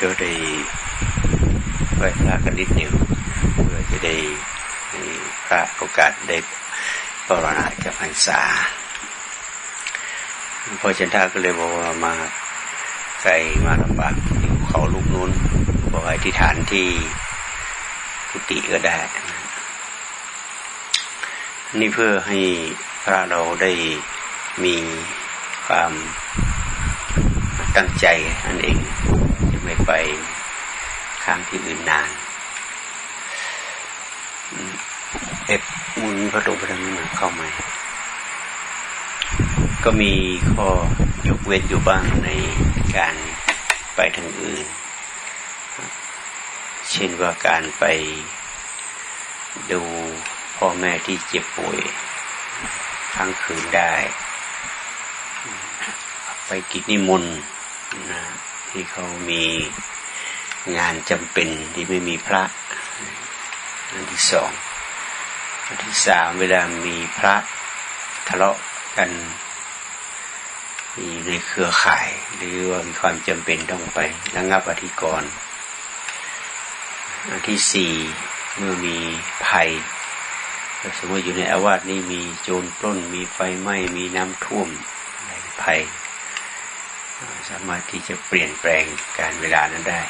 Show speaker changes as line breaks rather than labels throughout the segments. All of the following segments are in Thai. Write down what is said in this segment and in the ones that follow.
ก็เย็นนี้ก็ได้ไหว้พระกันนิดหนึ่งเพื่อจะได้ให้พระโอกาสได้ปรณากับพรรษาพอจันทาก็เลยบอกว่ามาไกลมาลำบากอยู่เขาลูกนู้นบอกให้ที่ฐานที่กุฏิก็ได้นี่เพื่อให้พระเราได้มีความตั้งใจนั่นเอง ไปข้างที่อื่นนานเอฟมุนพระดมพระนั้นเข้ามาก็มีข้อยกเว้นอยู่บ้างในการไปทางอื่น เช่นว่าการไปดูพ่อแม่ที่เจ็บป่วยทั้งคืนได้ ไปกิจนิมนต์นะ ที่เขามีงานจำเป็นที่ไม่มีพระ อันที่สอง อันที่สามเวลามีพระทะเลาะกันมีในเครือข่าย หรือว่ามีความจำเป็นต้องไประงับอธิกรณ์อันที่สี่เมื่อมีภัยสมมติอยู่ในอาวาสนี่มีโจรปล้น มีไฟไหม้มีน้ำท่วมภัย สามารถที่จะเปลี่ยนแปลงการเวลานั้นได้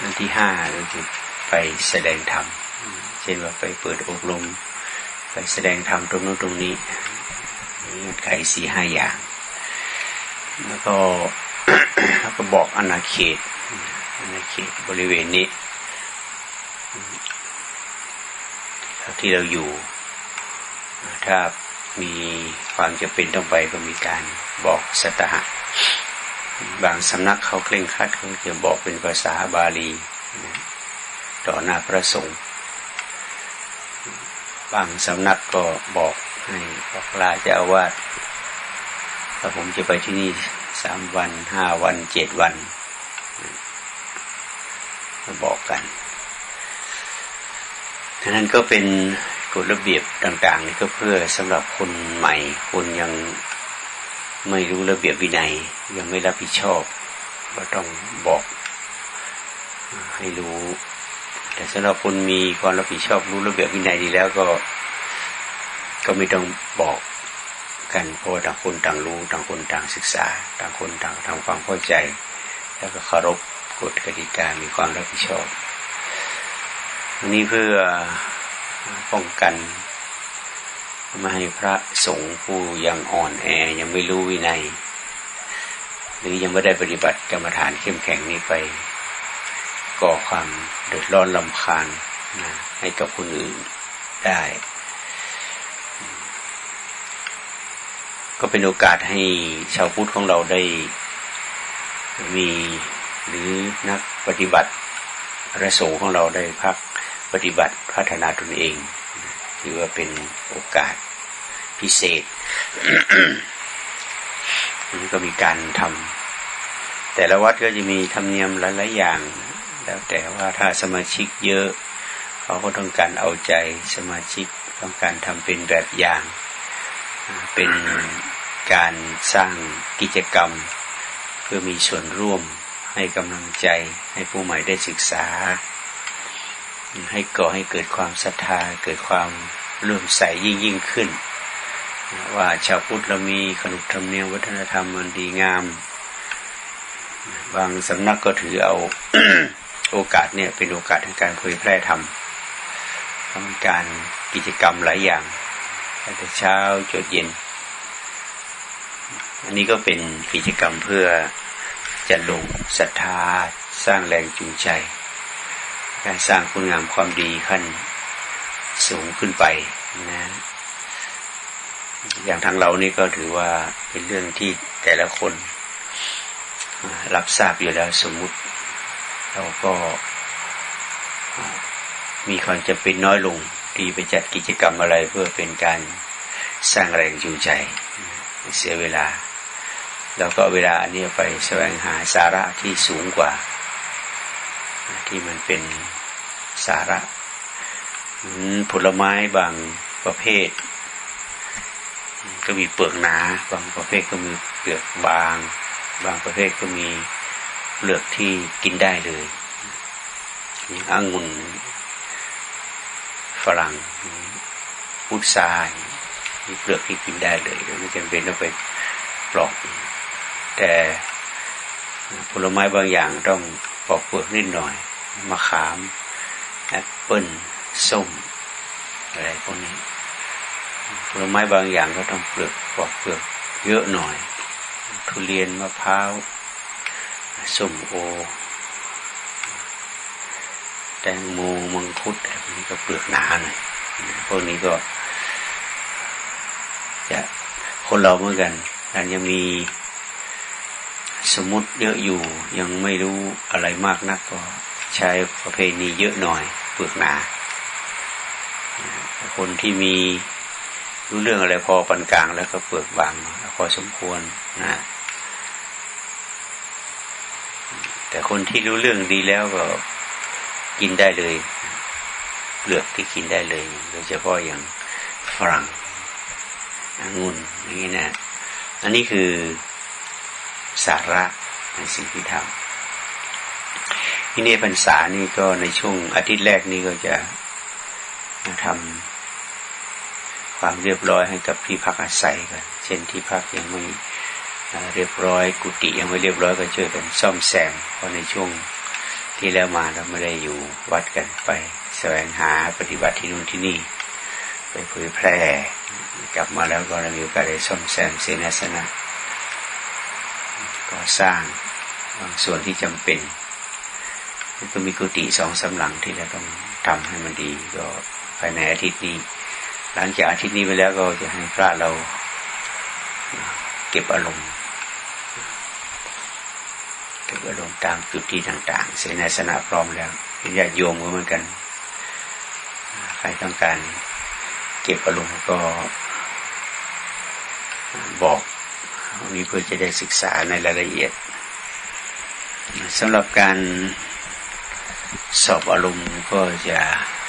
อันที่ห้าก็คือไปแสดงธรรม เช่นว่าไปเปิดอบรม ไปแสดงธรรมตรงนู้นตรงนี้นี่เงื่อนไขสี่ห้าอย่าง แล้วก็แล้วก็บอกอาณาเขตอาณาเขตบริเวณนี้ที่เราอยู่ ถ้า มีความจะเป็นต้องไปก็มีการบอกสตหะบางสำนักเขาเคร่งครัดเขาจะบอกเป็นภาษาบาลีต่อหน้าพระสงฆ์บางสำนักก็บอกให้บอกลาเจ้าอาวาสถ้าผมจะไปที่นี่สามวันห้าวันเจ็ดวันบอกกันฉะนั้นก็เป็น กฎระเบียบต่างๆนี่ก็เพื่อสำหรับคนใหม่ คนยังไม่รู้ระเบียบวินัย ยังไม่รับผิดชอบ ก็ต้องบอกให้รู้ แต่สำหรับคนมีความรับผิดชอบรู้ระเบียบวินัยดีแล้วก็ ก็ไม่ต้องบอกกันเพราะต่างคนต่างรู้ต่างคนต่างศึกษา ต่างคนต่างทำความเข้าใจ แล้วก็เคารพกฎกติกามีความรับผิดชอบอันนี้เพื่อ ป้องกัน ไม่ให้พระสงฆ์ผู้ยังอ่อนแอยังไม่รู้วินัย หรือยังไม่ได้ปฏิบัติกรรมฐานเข้มแข็งนี้ไป ก่อความเดือดร้อนลำคาญนะให้กับคนอื่นได้ ก็เป็นโอกาสให้ชาวพุทธของเราได้มีหรือนักปฏิบัติระสงฆ์ของเราได้พัก ปฏิบัติพัฒนาตนเองถือว่าเป็นโอกาสพิเศษนี่ก็มีการทำแต่ละวัดก็จะมีธรรมเนียมหลายๆอย่าง แล้วแต่ว่าถ้าสมาชิกเยอะ เขาก็ต้องการเอาใจสมาชิกต้องการทำเป็นแบบอย่าง เป็นการสร้างกิจกรรม เพื่อมีส่วนร่วมให้กำลังใจให้ผู้ใหม่ได้ศึกษา ให้ก่อให้เกิดความศรัทธาเกิดความเลื่มใสยิ่งยิ่งขึ้น ว่าชาวพุทธเรามีขนบธรรมเนียมวัฒนธรรมมันดีงาม บางสำนักก็ถือเอาโอกาสเนี่ยเป็นโอกาสในการเผยแพร่ธรรมทำการกิจกรรมหลายอย่างตั้งแต่เช้าจนเย็น อันนี้ก็เป็นกิจกรรมเพื่อจะลงศรัทธาสร้างแรงจูงใจ สร้างคุณงามความดีขั้นสูงขึ้นไปนะอย่างทางเรานี่ก็ถือว่าเป็นเรื่องที่แต่ละคน รับทราบอยู่แล้วสมมุติ เราก็มีความจำเป็นน้อยลงที่ไปจัดกิจกรรมอะไรเพื่อเป็นการสร้างแรงจูงใจ เสียเวลาเราก็เวลาอันนี้ไปแสวงหาสาระที่สูงกว่า ที่มันเป็นสาระผลไม้บางประเภท ก็มีเปลือกหนา บางประเภทก็มีเปลือกบาง บางประเภทก็มีเปลือกที่กินได้เลยอย่างองุ่นฝรั่งพุทรามีเปลือกที่กินได้เลยไม่จำเป็นต้องไปปลอก แต่ผลไม้บางอย่างต้อง ปอกเปลือกนิดหน่อยมะขามแอปเปิ้ลส้มอะไรพวกนี้ผลไม้บางอย่างก็ต้องเปลือกปอกเปลือกเยอะหน่อย ทุเรียนมะพร้าวส้มโอ แตงโมมังคุดอะไรพวกนี้ก็เปลือกหนาหน่อยพวกนี้ก็จะคนเราเหมือนกันอันยังมี สมมติเยอะอยู่ยังไม่รู้อะไรมากนักก็ใช้ประเพณีเยอะหน่อยเปลือกหนา คนที่มีรู้เรื่องอะไรพอปานกลางแล้วก็เปลือกบางพอสมควรนะแต่คนที่รู้เรื่องดีแล้วก็กินได้เลยเปลือกที่กินได้เลย โดยเฉพาะอย่างฝรั่งองุ่นอย่างนี้นะ อันนี้คือ สาระในสิ่งที่ทำที่นี่พรรษานี่ก็ในช่วงอาทิตย์แรกนี่ก็จะทำความเรียบร้อยให้กับที่พักอาศัยกัน เช่นที่พักยังไม่เรียบร้อย กุฏิยังไม่เรียบร้อยก็ช่วยกันซ่อมแซมเพราะในช่วงที่แล้วมาเราไม่ได้อยู่วัดกันไป แสวงหาปฏิบัติที่นู่นที่นี่ ไปเผยแพร่ กลับมาแล้วก็เรามีโอกาสได้ซ่อมแซมเสนาสนะ ก็สร้างบางส่วนที่จำเป็นก็มีกุฏิสองสาหลังที่เราต้องทำให้มันดีก็ภายในอาทิตย์นี้ หลังจากอาทิตย์นี้ไปแล้วก็จะให้พระเราเก็บอารมณ์เก็บอารมณ์ตามจุดที่ต่าง ๆ เสนาสนะพร้อมแล้วญาติโยมก็เหมือนกัน ใครต้องการ เก็บอารมณ์ก็บอก มีเพื่อจะได้ศึกษาในรายละเอียดสำหรับการสอบอารมณ์ก็จะ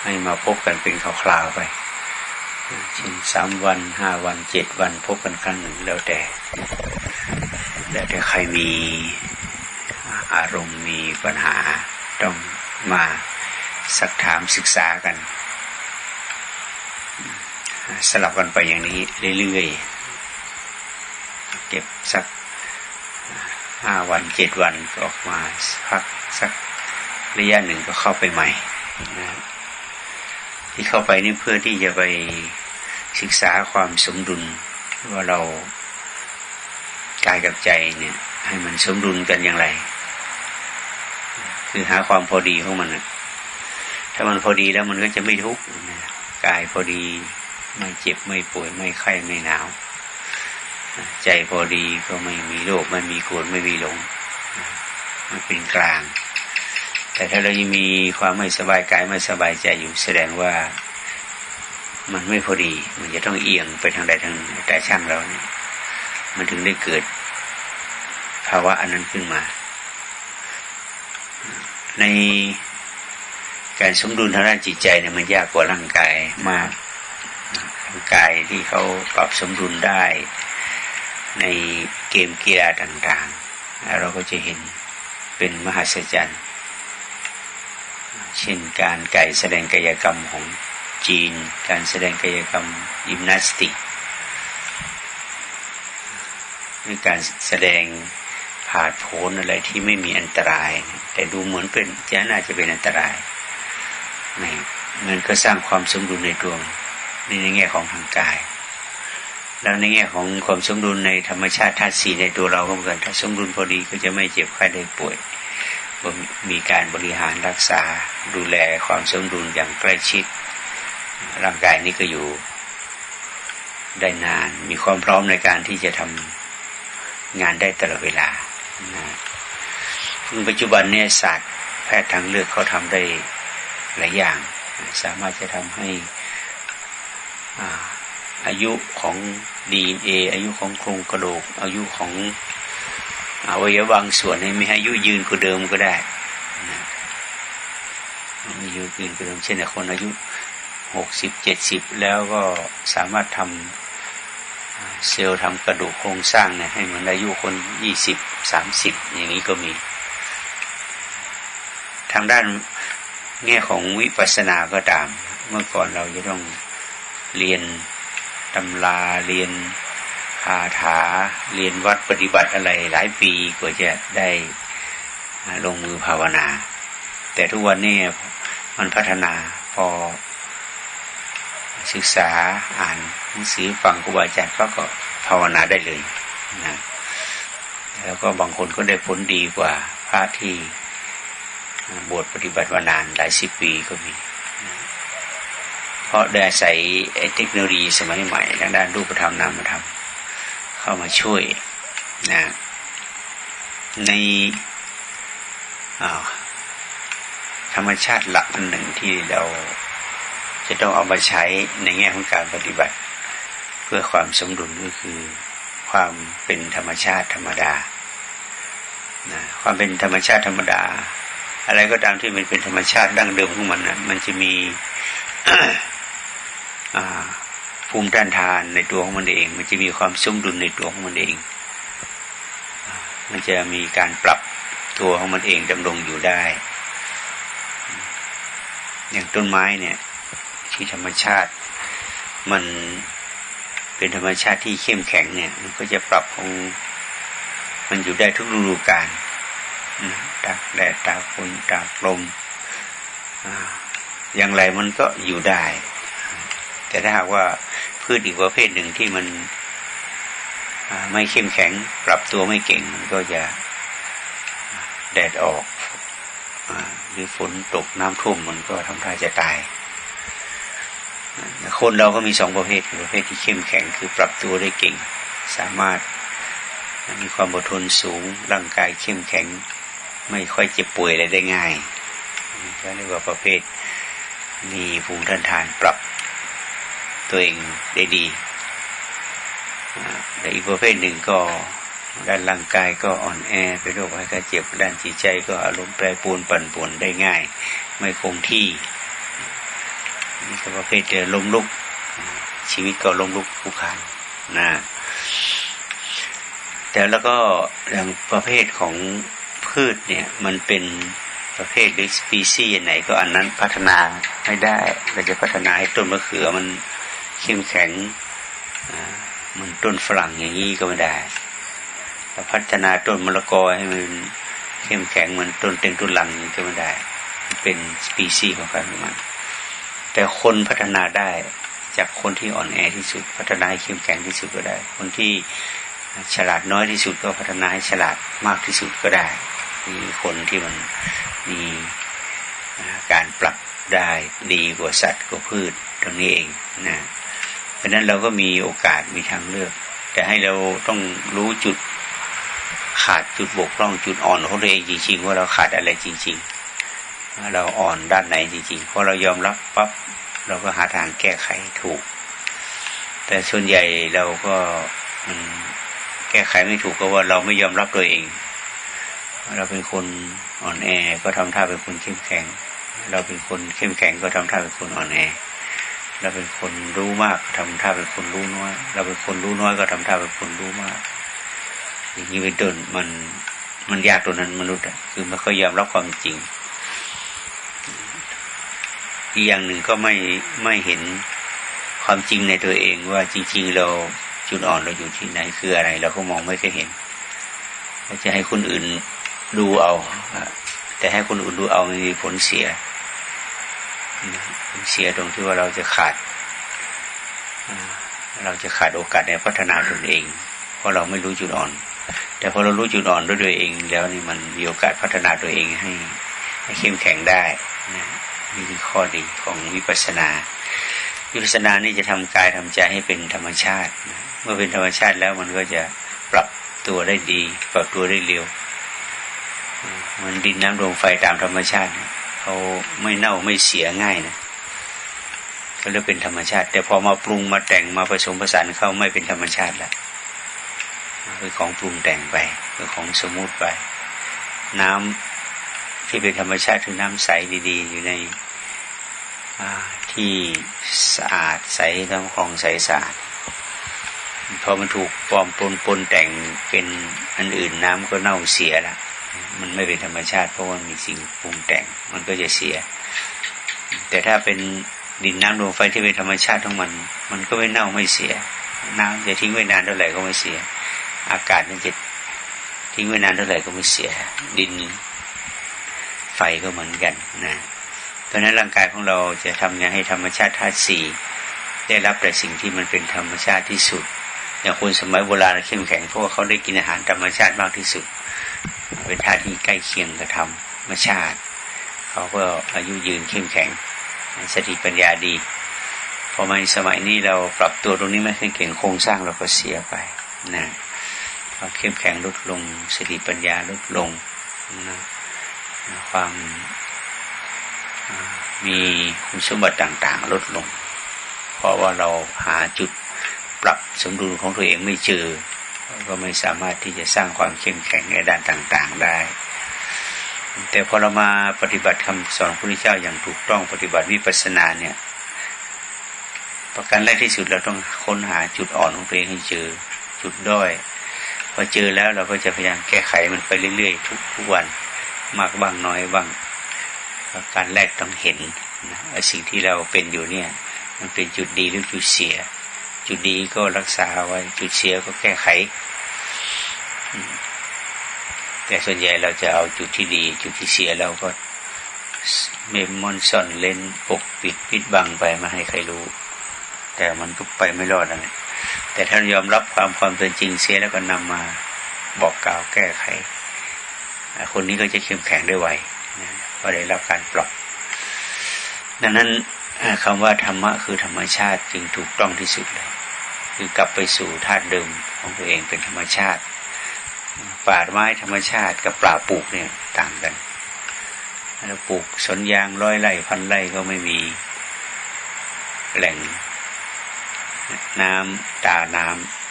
ให้มาพบกันเป็นคราวๆไปเช่นสามวันห้าวันเจ็ดวันพบกันครั้งหนึ่งแล้วแต่แล้วแต่ใครมีอารมณ์มีปัญหาต้องมาสักถามศึกษากัน สลับกันไปอย่างนี้เรื่อยๆ เก็บสักห้าวันเจ็ดวันออกมาพักสักระยะหนึ่งก็เข้าไปใหม่นะที่เข้าไปนี่เพื่อที่จะไปศึกษาความสมดุลว่าเรากายกับใจเนี่ย ให้มันสมดุลกันอย่างไร คือหาความพอดีของมันนะถ้ามันพอดีแล้วมันก็จะไม่ทุกข์กายพอดีไม่เจ็บไม่ป่วยไม่ไข้ไม่หนาว ใจพอดีก็ไม่มีโรคไม่มีโกรธไม่มีหลงมันเป็นกลาง แต่ถ้าเรายังมีความไม่สบายกายไม่สบายใจอยู่แสดงว่ามันไม่พอดี มันจะต้องเอียงไปทางใดทางหนึ่งแต่ช่างเราเนี่ยมันถึงได้เกิด ภาวะอันนั้นขึ้นมา ในการสมดุลทางด้านจิตใจเนี่ยมันยากกว่าร่างกายมากร่างกายที่เขาปรับสมดุลได้ ในเกมกีฬาต่างๆ เราก็จะเห็นเป็นมหัศจรรย์ เช่นการไก่แสดงกายกรรมของจีน การแสดงกายกรรมยิมนาสติกหรือการแสดงผาดโผนอะไรที่ไม่มีอันตราย แต่ดูเหมือนเป็นจะน่าจะเป็นอันตรายไม่มันก็สร้างความสมดุลในตัวในในแง่ของทางกาย แล้วในแง่ของความสมดุลในธรรมชาติธาตุสี่ในตัวเราก็เหมือนกันถ้าสมดุลพอดีก็จะไม่เจ็บไข้ได้ป่วยมีการบริหารรักษาดูแลความสมดุลอย่างใกล้ชิด ร่างกายนี้ก็อยู่ได้นาน มีความพร้อมในการที่จะทำงานได้ตลอดเวลาปัจจุบันเนี่ยศาสตร์แพทย์ทางเลือกเขาทำได้หลายอย่าง สามารถจะทำให้อ่า อายุของดีเออายุของโครงกระดูก อายุของอวัยวะบางส่วนให้มีอายุยืนกว่าเดิมก็ได้อายุยืนกว่าเดิมเช่นคนอายุหกสิบเจ็ดสิบแล้วก็สามารถทำเซลล์ทำกระดูกโครงสร้างเนี่ยให้เหมือนอายุคนยี่สิบสามสิบอย่างนี้ก็มี ทางด้านแง่ของวิปัสสนาก็ตาม เมื่อก่อนเราจะต้องเรียน ตำราเรียนคาถาเรียนวัดปฏิบัติอะไรหลายปีกว่าจะได้ลงมือภาวนา แต่ทุกวันนี้มันพัฒนาพอศึกษาอ่านหนังสือฟังครูบาอาจารย์ก็ก็ภาวนาได้เลยนะแล้วก็บางคนก็ได้ผลดีกว่าพระที่บวชปฏิบัติมานานหลายสิบปีก็มี เพราะได้อาศัยเทคโนโลยีสมัยใหม่ทางด้านรูปธรรมนามธรรมเข้ามาช่วยนะในธรรมชาติหลักอันหนึ่งที่เราจะต้องเอามาใช้ในแง่ของการปฏิบัติ เพื่อความสมดุลก็คือความเป็นธรรมชาติธรรมดานะความเป็นธรรมชาติธรรมดา อะไรก็ตามที่มันเป็นธรรมชาติดั้งเดิมของมันนะมันจะมี ภูมิต้านทานในตัวของมันเอง มันจะมีความสมดุลในตัวของมันเอง มันจะมีการปรับตัวของมันเองดำรงอยู่ได้ อย่างต้นไม้เนี่ย ที่ธรรมชาติมันเป็นธรรมชาติที่เข้มแข็งเนี่ย มันก็จะปรับของมันอยู่ได้ทุกฤดูกาลตากแดดตากฝนตากลมอย่างไรมันก็อยู่ได้ แต่ถ้าหากว่าพืชอีกประเภทหนึ่งที่มันไม่เข้มแข็ง ปรับตัวไม่เก่งมันก็จะแดดออกหรือฝนตกน้ำท่วมมันก็ทำท่าจะตาย คนเราก็มีสองประเภทประเภทที่เข้มแข็งคือปรับตัวได้เก่ง สามารถมีความอดทนสูง ร่างกายเข้มแข็ง ไม่ค่อยเจ็บป่วยอะไรได้ง่ายก็เรียกว่าประเภทมีภูมิต้านทานปรับ ตัวเองได้ดีแต่อีกประเภทหนึ่งก็ด้านร่างกายก็อ่อนแอเป็นโรคภัยไข้เจ็บด้านจิตใจก็อารมณ์แปรปรวนปั่นป่วนได้ง่าย ไม่คงที่นี่ก็ประเภทเจอลมลุก ชีวิตก็ลมลุกผู้คานนะแต่แล้วก็อย่างประเภทของพืชเนี่ยมันเป็นประเภทหรือสปีซีส์ไหนก็อันนั้นพัฒนาไม่ได้เราจะพัฒนาให้ต้นมะเขือมัน เข้มแข็งเหมันต้นฝรั่งอย่างนี้ก็ไม่ได้พัฒนาต้นมะละกอให้มันเข้มแข็งเหมือนต้นเต็งต้นหลังนี้ก็ไม่ได้ เป็นสปีซีส์ของกันมันแต่คนพัฒนาได้จากคนที่อ่อนแอที่สุด พัฒนาให้เข้มแข็งที่สุดก็ได้ คนที่ฉลาดน้อยที่สุดก็พัฒนาให้ฉลาดมากที่สุดก็ได้มีคนที่มันมีการปรับได้ดีกว่าสัตว์กว่าพืชตรงนี้เองนะ เพราะนั้นเราก็มีโอกาสมีทางเลือก แต่ให้เราต้องรู้จุดขาดจุดบกพร่องจุดอ่อนของตัวเองจริงๆว่าเราขาดอะไรจริง ๆ เราอ่อนด้านไหนจริงๆพอเรายอมรับปั๊บเราก็หาทางแก้ไขถูก แต่ส่วนใหญ่เราก็แก้ไขไม่ถูกก็ว่าเราไม่ยอมรับตัวเอง เราเป็นคนอ่อนแอก็ทำท่าเป็นคนเข้มแข็ง เราเป็นคนเข้มแข็งก็ทำท่าเป็นคนอ่อนแอ เราเป็นคนรู้มากทำท่าเป็นคนรู้น้อย เราเป็นคนรู้น้อยก็ทำท่าเป็นคนรู้มาก อย่างนี้เป็นต้นมันมันยากตัวนั้นมนุษย์อะคือมันก็ยอมรับความจริง อีกอย่างหนึ่งก็ไม่ไม่เห็นความจริงในตัวเองว่าจริง ๆ เราจุดอ่อนเราอยู่ที่ไหนคืออะไร เราก็มองไม่เคยเห็นเราจะให้คนอื่นดูเอาแต่ให้คนอื่นดูเอามีผลเสีย เสียตรงที่ว่าเราจะขาด เราจะขาดโอกาสในพัฒนาตนเอง เพราะเราไม่รู้จุดอ่อน แต่พอเรารู้จุดอ่อนด้วยตัวเอง แล้วนี่มันมีโอกาสพัฒนาตัวเองให้ให้เข้มแข็งได้นะนี่คือข้อดีของวิปัสสนาวิปัสสนานี่จะทำกายทำใจให้เป็นธรรมชาตินะเมื่อเป็นธรรมชาติแล้วมันก็จะปรับตัวได้ดี ปรับตัวได้เร็วมันดินน้ำลมไฟตามธรรมชาติ เขาไม่เน่าไม่เสียง่ายนะเขาเรียกเป็นธรรมชาติ แต่พอมาปรุงมาแต่งมาผสมผสานเข้าไม่เป็นธรรมชาติแล้วคือของปรุงแต่งไปคือของสมมุติไป น้ำที่เป็นธรรมชาติคือน้ำใสดี ๆ อยู่ในที่สะอาดใสน้ำคลองใสสะอาดพอมันถูกปลอมปนปนแต่งเป็นอันอื่นน้ำก็เน่าเสียละ มันไม่เป็นธรรมชาติ เพราะว่ามีสิ่งปรุงแต่ง มันก็จะเสีย แต่ถ้าเป็นดินน้ำลมไฟที่เป็นธรรมชาติของมัน มันก็ไม่เน่าไม่เสีย น้ำจะทิ้งไว้นานเท่าไหร่ก็ไม่เสีย อากาศมันจะทิ้งไว้นานเท่าไหร่ก็ไม่เสีย ดินไฟก็เหมือนกันนะเพราะนั้นร่างกายของเราจะทำงานให้ธรรมชาติธาตุสี่ได้รับแต่สิ่งที่มันเป็นธรรมชาติที่สุด อย่างคนสมัยโบราณเข้มแข็งเพราะว่าเขาได้กินอาหารธรรมชาติมากที่สุด เป็นธาตุที่ใกล้เคียงกับธรรมชาติ เขาก็อายุยืนเข้มแข็งสติปัญญาดีพอมาในสมัยนี้เราปรับตัวตรงนี้ไม่ค่อยเก่งโครงสร้างเราก็เสียไปนะความเข้มแข็งลดลงสติปัญญาลดลงนะความมีคุณสมบัติต่างๆ ลดลง เพราะว่าเราหาจุดปรับสมดุลของตัวเองไม่เจอ ก็ไม่สามารถที่จะสร้างความเข้มแข็งในด้านต่าง ๆได้ แต่พอเรามาปฏิบัติคำสอนพระพุทธเจ้าอย่างถูกต้องปฏิบัติวิปัสสนาเนี่ย ประการแรกที่สุดเราต้องค้นหาจุดอ่อนของตัวเองให้เจอจุดด้อยพอเจอแล้วเราก็จะพยายามแก้ไขมันไปเรื่อยๆทุกทุกวันมากบ้างน้อยบ้างการแรกต้องเห็นนะสิ่งที่เราเป็นอยู่เนี่ย มันเป็นจุดดีหรือจุดเสีย จุดดีก็รักษาไว้ จุดเสียก็แก้ไข แต่ส่วนใหญ่เราจะเอาจุดที่ดี จุดที่เสียเราก็เมมมอนซ่อนเล่นปกปิดปิดบังไปมาให้ใครรู้ แต่มันก็ไปไม่รอดนะแต่ถ้ายอมรับความความเป็นจริงเสียแล้วก็นำมาบอกกล่าวแก้ไข คนนี้ก็จะเข้มแข็งได้ไวนะก็ได้รับการปลอบดังนั้นคำว่าธรรมะคือธรรมชาติจึงถูกต้องที่สุดเลย คือกลับไปสู่ธาตุเดิมของตัวเองเป็นธรรมชาติ ป่าไม้ธรรมชาติกับป่าปลูกเนี่ยต่างกันเราปลูกสนยางร้อยไร่พันไร่ก็ไม่มีแหล่ง น้ำตาน้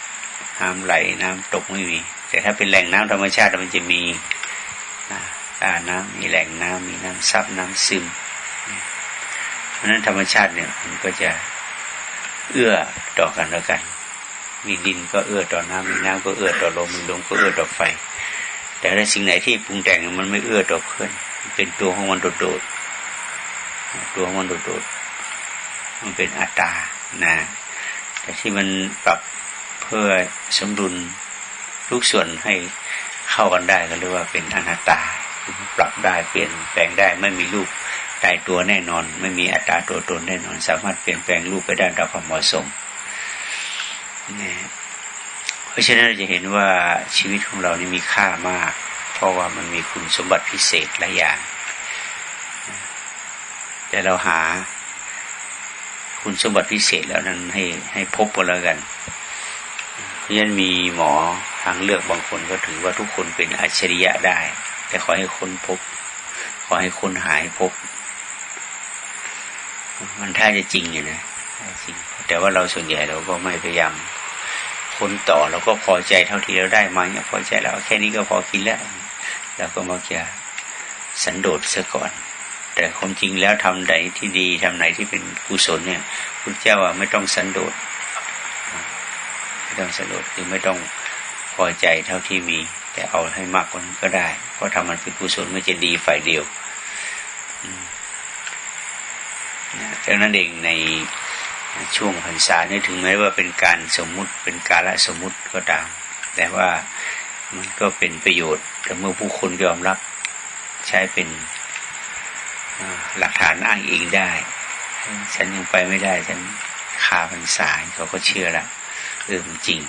ำน้ำไหลน้ำตกไม่มี แต่ถ้าเป็นแหล่งน้ำธรรมชาติมันจะมีตาน้ำมีแหล่งน้ำมีน้ำซับน้ำซึม เพราะนั้นธรรมชาติเนี่ยมันก็จะเอื้อต่อกันแล้วกัน มีดินก็เอื้อต่อน้ำมีน้ำก็เอื้อต่อลมมีลมก็เอื้อต่อไฟ แต่ถ้าสิ่งไหนที่ปรุงแต่งมันไม่เอื้อต่อเพื่อนเป็นตัวของมันโดดๆตัวของมันโดดๆมันเป็นอัตตานะแต่ที่มันปรับเพื่อสมดุลทุกส่วนให้เข้ากันได้ก็เรียกว่าเป็นอนัตตา ปรับได้เปลี่ยนแปลงได้ไม่มีรูปตายตัวแน่นอน ไม่มีอัตราตัวตนแน่นอน สามารถเปลี่ยนแปลงรูปไปได้ตามความเหมาะสม เพราะฉะนั้นเราจะเห็นว่าชีวิตของเรานี่มีค่ามาก เพราะว่ามันมีคุณสมบัติพิเศษหลายอย่าง แต่เราหาคุณสมบัติพิเศษแล้วนั้นให้ให้พบกันแล้วกัน เพราะฉะนั้นมีหมอทางเลือกบางคนก็ถือว่าทุกคนเป็นอัจฉริยะได้ แต่ขอให้คนพบ ขอให้คนหายพบ มันถ้าจะจริงอยู่นะจริง แต่ว่าเราส่วนใหญ่เราก็ไม่พยายาม คนต่อเราก็พอใจเท่าที่เราได้มาเนี่ยพอใจแล้วแค่นี้ก็พอกินแล้วเราก็มักจะสันโดษซะก่อน แต่ความจริงแล้วทำไหนที่ดีทำไหนที่เป็นกุศลเนี่ยคุณเจ้าว่าไม่ต้องสันโดษไม่ต้องสันโดษคือไม่ต้องพอใจเท่าที่มี แต่เอาให้มากกว่านั้นก็ได้ เพราะทำมันเป็นกุศลไม่จะดีฝ่ายเดียวดังนั้นเองใน ช่วงพรรษาเนี่ยถึงแม้ว่าเป็นการสมมุติเป็นกาละสมมุติก็ตาม แต่ว่ามันก็เป็นประโยชน์แต่เมื่อผู้คนยอมรับใช้เป็นหลักฐานอ้างอิงได้ ฉันยังไปไม่ได้ ฉันคาพรรษาเขาก็เชื่อละเออมันจริง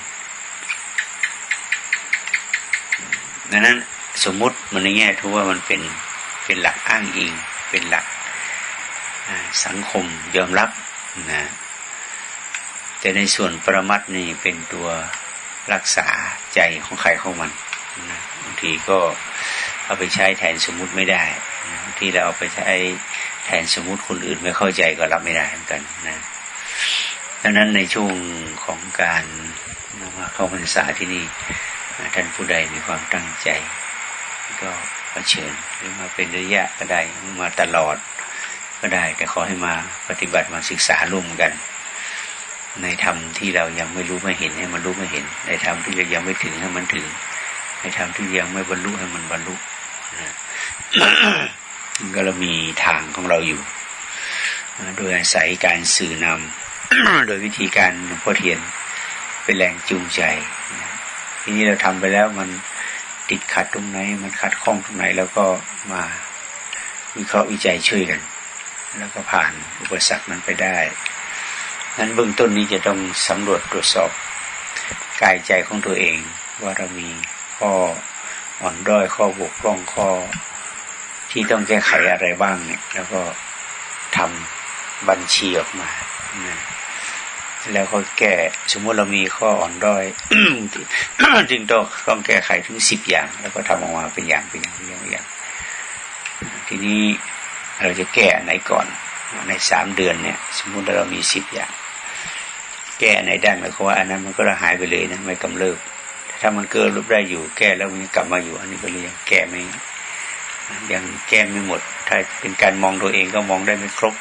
ดังนั้นสมมุติมันในแง่ทุกว่ามันเป็นเป็นหลักอ้างอิง เป็นหลักสังคมยอมรับนะ แต่ในส่วนปรมัดนี่เป็นตัวรักษาใจของใครของมันนะบางทีก็เอาไปใช้แทนสมมุติไม่ได้บางทีเราเอาไปใช้แทนสมมุติคนอื่นไม่เข้าใจก็รับไม่ได้เหมือนกันนะดังนั้นในช่วงของการมาเข้าพรรษาที่นี่ท่านผู้ใดมีความตั้งใจ ก็มาเชิญหรือมาเป็นระยะก็ได้มาตลอดก็ได้ แต่ขอให้มาปฏิบัติมาศึกษาร่วมกัน ในธรรมที่เรายังไม่รู้ไม่เห็นให้มันรู้ไม่เห็น ในธรรมที่เรายังไม่ถึงให้มันถึง ในธรรมที่ยังไม่บรรลุให้มันบรรลุนะก็เรามีทางของเราอยู่ โดยอาศัยการสื่อนำโดยวิธีการหลวงพ่อเทียนเป็นแรงจูงใจนะทีนี้เราทำไปแล้วมันติดขัดตรงไหน มันขัดข้องตรงไหน แล้วก็มาวิเคราะห์วิจัยช่วยกัน แล้วก็ผ่านอุปสรรคนั้นไปได้ นั้นเบื้องต้นนี้จะต้องสำรวจตรวจสอบกายใจของตัวเอง ว่าเรามีข้ออ่อนด้อยข้อบกพร่องข้อที่ต้องแก้ไขอะไรบ้างเนี่ย แล้วก็ทำบัญชีออกมานะแล้วก็แก้สมมติเรามีข้ออ่อนด้อยจึงต้องต้องแก้ไขถึงสิบอย่าง แล้วก็ทำออกมาเป็นอย่างเป็นอย่างเป็นอย่าง ทีนี้เราจะแก้อันไหนก่อน ในสามเดือนเนี่ย สมมุติเรามีสิบอย่าง แก้อันไหนได้หมายความว่าอันนั้นมันก็หายไปเลยนะไม่กำเริบถ้ามันเกิดรูปได้อยู่ แก้แล้วมันกลับมาอยู่ อันนี้ก็เลยยังแก้ไม่ยังแก้ไม่หมด ถ้าเป็นการมองตัวเองก็มองได้ไม่ครบ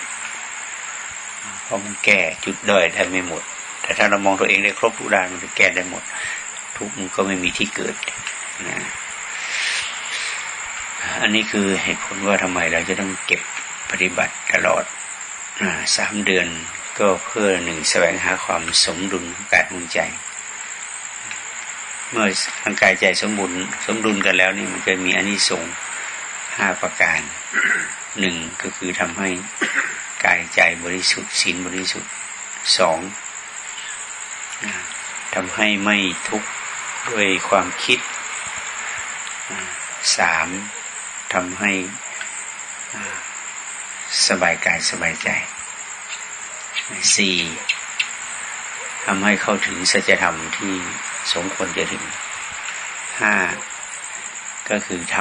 เพราะมันแก้จุดด้อยได้ไม่หมด แต่ถ้าเรามองตัวเองได้ครบทุกด้านมันจะแก้ได้หมด ทุกมันก็ไม่มีที่เกิดนะอันนี้คือเหตุผลว่าทำไมเราจะต้องเก็บปฏิบัติตลอด สามเดือนก็เพื่อหนึ่งแสวงหาความสมดุลกายของใจ เมื่อร่างกายใจสมบูรณ์สมดุลกันแล้วนี่มันจะมีอานิสงส์ห้าประการหนึ่งก็คือทำให้กายใจบริสุทธิ์ศีลบริสุทธิ์สองทำให้ไม่ทุกข์ด้วยความคิดสามทำให้ สบายกายสบายใจสี่ทำให้เข้าถึงสัจธรรมที่สมควรจะถึงห้าก็คือท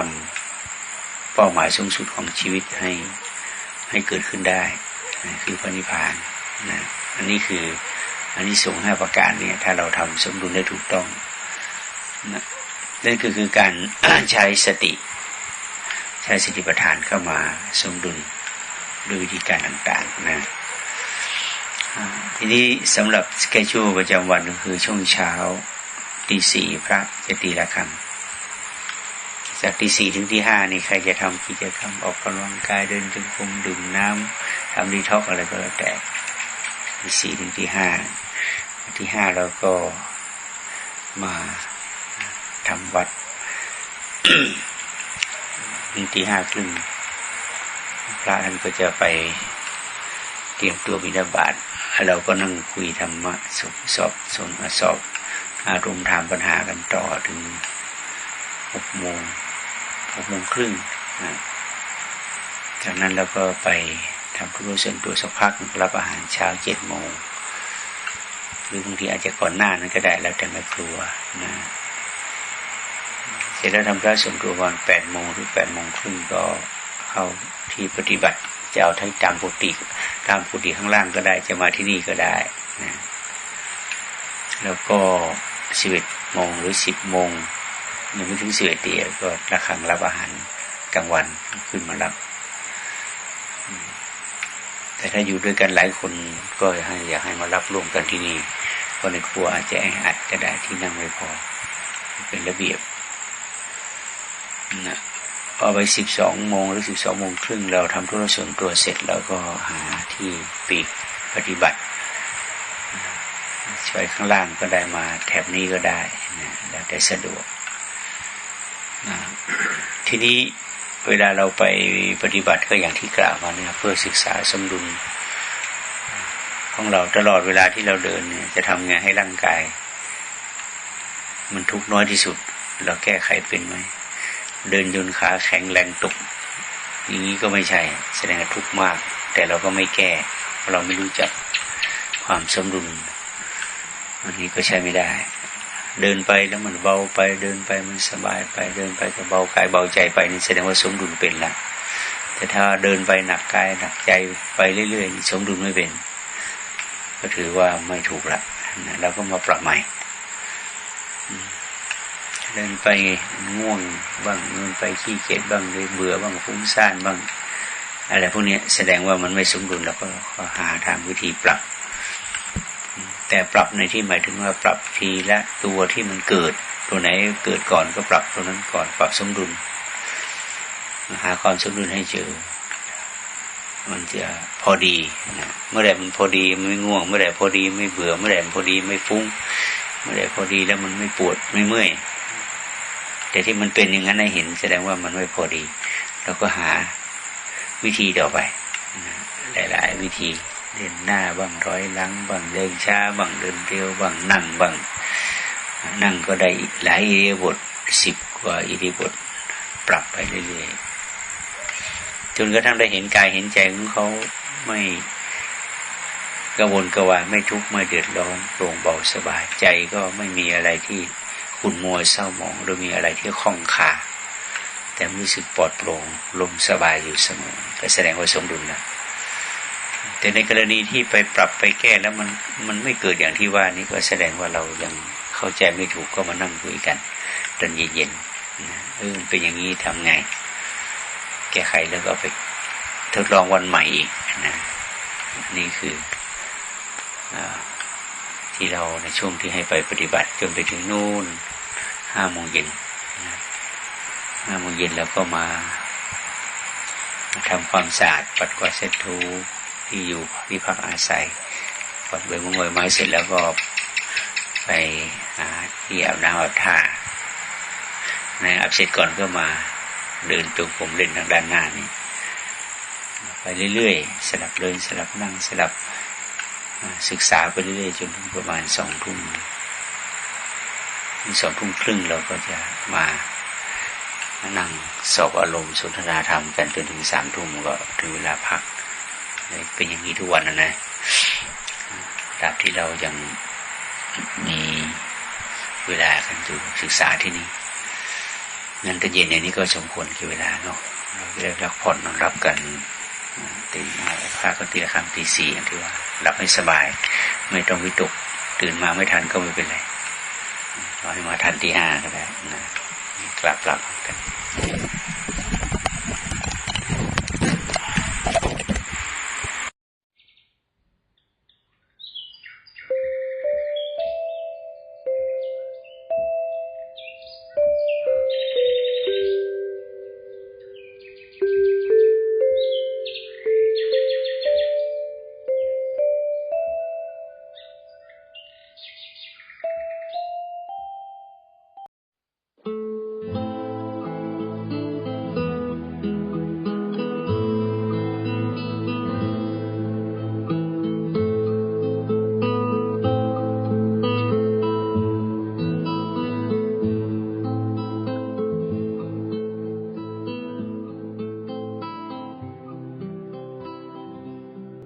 ำเป้าหมายสูงสุดของชีวิตให้ให้เกิดขึ้นได้นะคือพระนิพพานนะอันนี้คืออันนี้ส่งห้าประการเนี่ย ถ้าเราทำสมดุลได้ถูกต้องนะนั่นก็คือการใช้สติ ใช้สติปัฏฐานเข้ามาสมดุล ด้วยวิธีการต่างๆนะทีนี้สำหรับสเกจูประจำวันก็คือช่วงเช้าตีสี่พระจะตีละครังจากตีสี่ถึงที่ห้านี่ใครจะทำกิจกรรมออกกำลังกายเดินจงกรมดื่มน้ำทำดีท็อกอะไรก็แล้วแต่ตีสี่ถึงที่ห้าที่ห้าเราก็มาทำวัดถึงที่ห้าครึ่ง ระท่านก็จะไปเตรียมตัวบิณฑบาตเราก็นั่งคุยธรรมะสอบสอบสนสอบ อารมณ์ถามปัญหากันต่อถึงหกโมงหกโมงครึ่งนะจากนั้นเราก็ไปทำธุระส่วนตัวสักพักรับอาหารเช้าเจ็ดโมงหรือบางทีอาจจะก่อนหน้านั้นก็ได้แล้วแต่ไม่ครัวนะเสร็จแล้วทำพระส่วนตัววันแปดโมงหรือแปดโมงครึ่งก็ เข้าที่ปฏิบัติจะเอาทั้งจำปุติตามปุติข้างล่างก็ได้ จะมาที่นี่ก็ได้นะแล้วก็สิบเอ็ดโมงหรือสิบโมงยังไม่ถึงสิบเอ็ดเดียก็ระคังรับอาหารกลางวันขึ้นมารับ แต่ถ้าอยู่ด้วยกันหลายคนก็ให้อยากให้มารับร่วมกันที่นี่ก็ในครัวอาจจะแออัดก็ได้ที่นั่งไม่พอ เป็นระเบียบนะ พอไปสิบสองโมงหรือสิบสองโมงครึ่งเราทำธุระส่วนตัวเสร็จแล้วก็หาที่ปีกปฏิบัติช่วยข้างล่างก็ได้มาแถบนี้ก็ได้นะแล้วแต่สะดวกทีนี้เวลาเราไปปฏิบัติก็อย่างที่กล่าวมาเนี่ยเพื่อศึกษาสมดุลของเราตลอดเวลาที่เราเดินเนี่ยจะทำไงให้ร่างกาย มันทุกน้อยที่สุด เราแก้ไขเป็นไหม เดินยนขาแข็งแรงตุกอย่างนี้ก็ไม่ใช่ แสดงทุกข์มาก แต่เราก็ไม่แก้เราะเราไม่รู้จักความสมดุลอันนี้ก็ใช้ไม่ได้ เดินไปแล้วมันเบาไป เดินไปมันสบายไป เดินไปก็เบากายเบาใจไปนี่แสดงว่าสมดุลเป็นละแต่ถ้าเดินไปหนักกายหนักใจไปเรื่อยๆสมดุลไม่เป็น ก็ถือว่าไม่ถูกละเราก็มาปรับใหม่ เดินไปง่วงบ้างเดินไปขี้เกียจบ้างเลยเบื่อบ้างฟุ้งซ่านบ้างอะไรพวกนี้แสดงว่ามันไม่สมดุลแล้วก็หาทางวิธีปรับ แต่ปรับในที่หมายถึงว่าปรับทีละตัวที่มันเกิด ตัวไหนเกิดก่อนก็ปรับตัวนั้นก่อนปรับสมดุลหาความสมดุลให้เจอ มันจะพอดีนะเมื่อไหร่มันพอดีไม่ง่วง เมื่อไหร่พอดีไม่เบื่อ เมื่อไหร่พอดีไม่ฟุ้ง เมื่อไหร่พอดีแล้วมันไม่ปวดไม่เมื่อย แต่ที่มันเป็นอย่างนั้นให้เห็น แสดงว่ามันไม่พอดี เราก็หาวิธีต่อไปหลาย ๆ วิธีเดินหน้าบ้างร้อยหลังบ้างเดินช้าบ้างเดินเร็วบ้างนั่งบ้างนั่งก็ได้หลายอิริยาบถสิบกว่าอิริยาบถปรับไปเรื่อยๆจนกระทั่งได้เห็นกายเห็นใจของเขาไม่กระวนกระวายไม่ทุกข์ไม่เดือดร้อนโปร่งเบาสบายใจก็ไม่มีอะไรที่ ขุ่นมัวเศร้าหมองหรือมีอะไรที่คล่องคาแต่รู้สึกปลอดโปร่งลมสบายอยู่เสมอก็แสดงว่าสมดุลนะแต่ในกรณีที่ไปปรับไปแก้แล้วมันมันไม่เกิดอย่างที่ว่านี่ก็แสดงว่าเรายังเข้าใจไม่ถูกก็มานั่งคุยกันตอนเย็นๆเออเป็นอย่างนี้ทำไง แก้ไขแล้วก็ไปทดลองวันใหม่อีกนะนี่คืออ ที่เราในช่วงที่ให้ไปปฏิบัติจนไปถึงนู่นห้าโมงเย็นห้าโมงเย็นแล้วก็มามาทำความสะอาดปัดกวาดเช็ดถูที่อยู่ที่พักอาศัยปัดใบมะม่วงไม้เสร็จแล้วก็ไปหาที่อาบน้ำอาบท่าในอาบเสร็จก่อนก็มาเดินจงกรมเล่นทางด้านหน้านี่ไปเรื่อยๆ สลับเดินสลับนั่งสลับ ศึกษาไปเรื่อยๆจนถึงประมาณสองทุ่มสองทุ่มครึ่งเราก็จะมานั่งสอบอารมณ์สนทนาธรรมกันจนถึงสามทุ่มก็ถึงเวลาพัก เป็นอย่างนี้ทุกวันนะนะตราบที่เรายังมีเวลากันอยู่ศึกษาที่นี่งั้นตอนเย็นอย่างนี้ก็สมควรคือเวลาเนาะเราได้พักผ่อนนอนรับกันตื่นมาพาก็ตีละครั้งตีสี่อย่างที่ว่า หลับให้สบาย ไม่ต้องวิตก ตื่นมาไม่ทันก็ไม่เป็นไรรอให้มาทันที่ห้าก็ได้นะกลับหลับกัน